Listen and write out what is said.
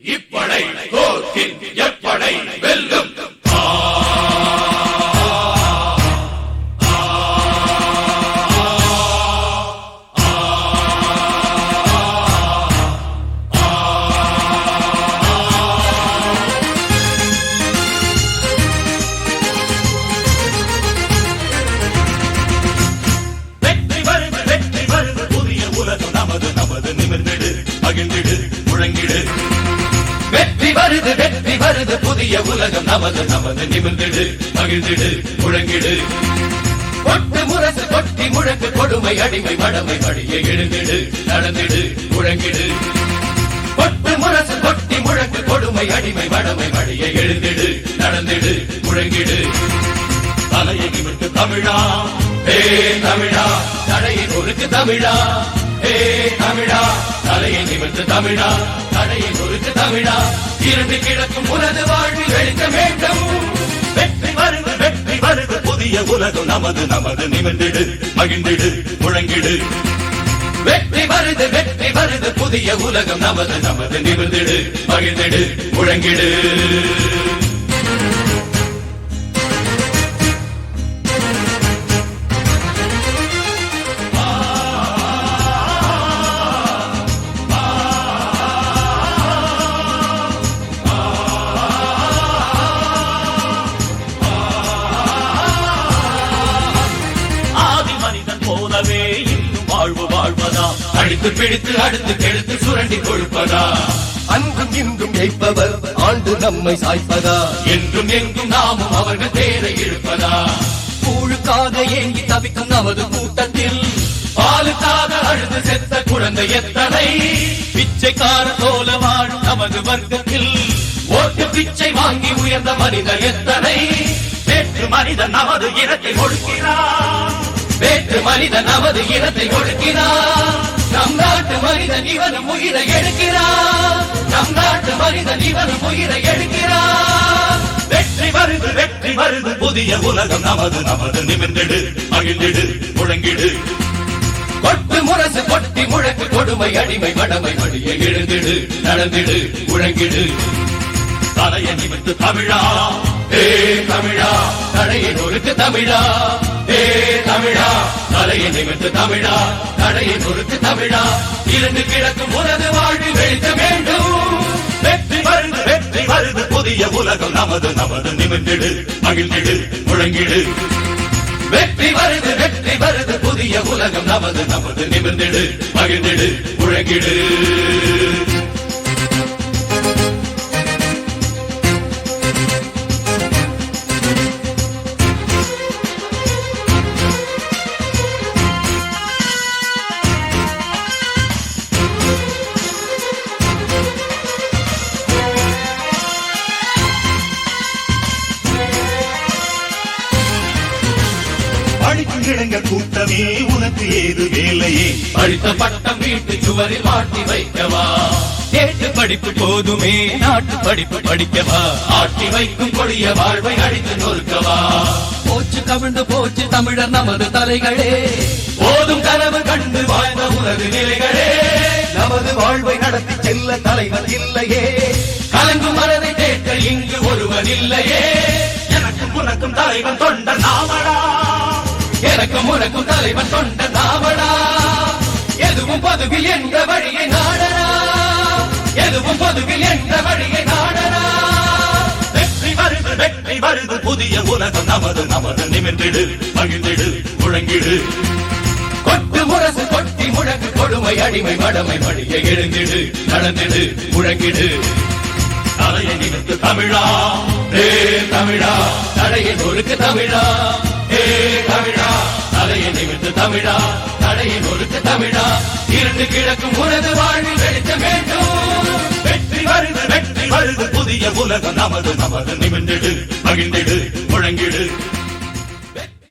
இப்படை. புதிய உலகம் நமது நமது நிமிர்ந்திடு மகிழ்ந்திடு முழங்கிடு. கொட்டு முரசு கொட்டி முழக்கு கொடுமை அடிமை மடமை மடியை எழுந்திடு நடந்திடு முழங்கிடு. கொட்டு முரசு கொட்டி முழக்கு கொடுமை அடிமை மடமை மடியை எழுந்திடு நடந்திடு முழங்கிடு. தலையை விட்டு தமிழா ஏ தமிழா. தடையை ஒழுக்கு தமிழா ஏ தமிழா. தலையை நிமிர்த்து தமிழா தடையை ஒழுக்கு தமிழா. இருந்து கிடக்கும் உனது வாழ்வு எழுக்க வேண்டும். வெற்றி வருது வெற்றி வருது புதிய உலகம் நமது நமது நிமிர்ந்திடு மகிழ்ந்திடு முழங்கிடு. வெற்றி வருது வெற்றி வருது புதிய உலகம் நமது நமது நிமிர்ந்திடு மகிழ்ந்திடு முழங்கிடு. அடித்து பிடித்து அடுத்து கெடுத்து சுரண்டி கொழுப்பதா அன்றும் இன்றும் ஜெயிப்பவர் ஆண்டு நம்மை சாய்ப்பதா? என்றும் எங்கும் நாமும் அவர்கள் தேரை இழுப்பதா கூழுக்காக ஏங்கி தவிக்கும் நமது கூட்டத்தில் பாலுக்காக அழுது செத்த குழந்தை எத்தனை? பிச்சைக்கார போல வாழும் நமது வர்க்கத்தில் ஓட்டு பிச்சை வாங்கி உயர்ந்த மனிதர் எத்தனை? வேற்று மனிதன் நமது இனத்தை ஒடுக்கினார். வேற்று மனிதன் நமது இனத்தை ஒடுக்கினார். நம் நாட்டு மனிதன் இவன் உயிரை எடுக்கிறான் நம் நாட்டு மனிதன் இவன் உயிரை எடுக்கிறான் வெற்றி வருது வெற்றி வருது. புதிய உலகம் நமது நமது நிமிர்ந்திடு மகிழ்ந்திடு முழங்கிடு. கொட்டு முரசு கொட்டி முழக்கு கொடுமை அடிமை மடமை வழியை எழுந்திடு நடந்திடு முழங்கிடு. தலையை நிமித்து தமிழா. ஏ தமிழா தடையை நொறுக்கு தமிழா. ஏ தமிழா தலையை நிமித்து தமிழா. தடையை நொறுக்கு தமிழா. இரண்டு கிழக்கும் உனது வாழ்வு வெளித்த வேண்டும். வெற்றி வருது வெற்றி வருது புதிய உலகம் நமது நமது நிமிர்ந்திடு மகிழ்ந்திடு முழங்கிடு. வெற்றி வருது வெற்றி வருது புதிய உலகம் நமது நமது நிமிர்ந்திடு மகிழ்ந்திடு முழங்கிடு. இளைஞர் கூட்டமே உனக்கு ஏது வேலையே? படித்த பட்டம் வீட்டு சுவரில் மாட்டி வைக்கவா? கேட்டு படிப்பு போதுமே நாட்டு படிப்பு படிக்கவா? ஆட்டி வைக்கும் கொடிய வாழ்வை அடித்து நொறுக்கவா? போச்சு கவிழ்ந்து போச்சு தமிழர் நமது தலைகளே. போதும் கனவு கண்டு வாழ்ந்த உனது நிலைகளே. நமது வாழ்வை நடத்தி செல்ல தலைவர் இல்லையே. கலங்கும் மனதை கேட்க இங்கு ஒருவன் இல்லையே. எனக்கும் உனக்கும் தலைவன் தொண்ட நாமடா. எனக்கும் உனக்கும் தலைவன் தொண்ட தாவடா எதுவும் பதுவில் என்ற வழியை நாடனா. எதுவும் பதுவில் என்ற வழியை நாடனா. வெற்றி வருது வெற்றி வருது புதிய உலகம் நமது நமது நிமிர்ந்திடு மகிழ்ந்திடு முழங்கிடு. கொட்டு முரசு கொட்டி முழங்கு கொடுமை அடிமை மடமை மடியை எழுந்திடு நடந்திடு முழங்கிடு. தலையை நிமித்து தமிழா தமிழா தடையை நொறுக்கு தமிழா. தமிழா தலையை நிமித்து தமிழா தடையை நொறுக்கு தமிழா. இரண்டு கிழக்கும் உனது வாழ்வில் வெளிச்ச வேண்டும். வெற்றி வருது வெற்றி வருது. புதிய உலகம் நமது நமது நிமிந்திடு மகிழ்ந்திடு முழங்கிடு.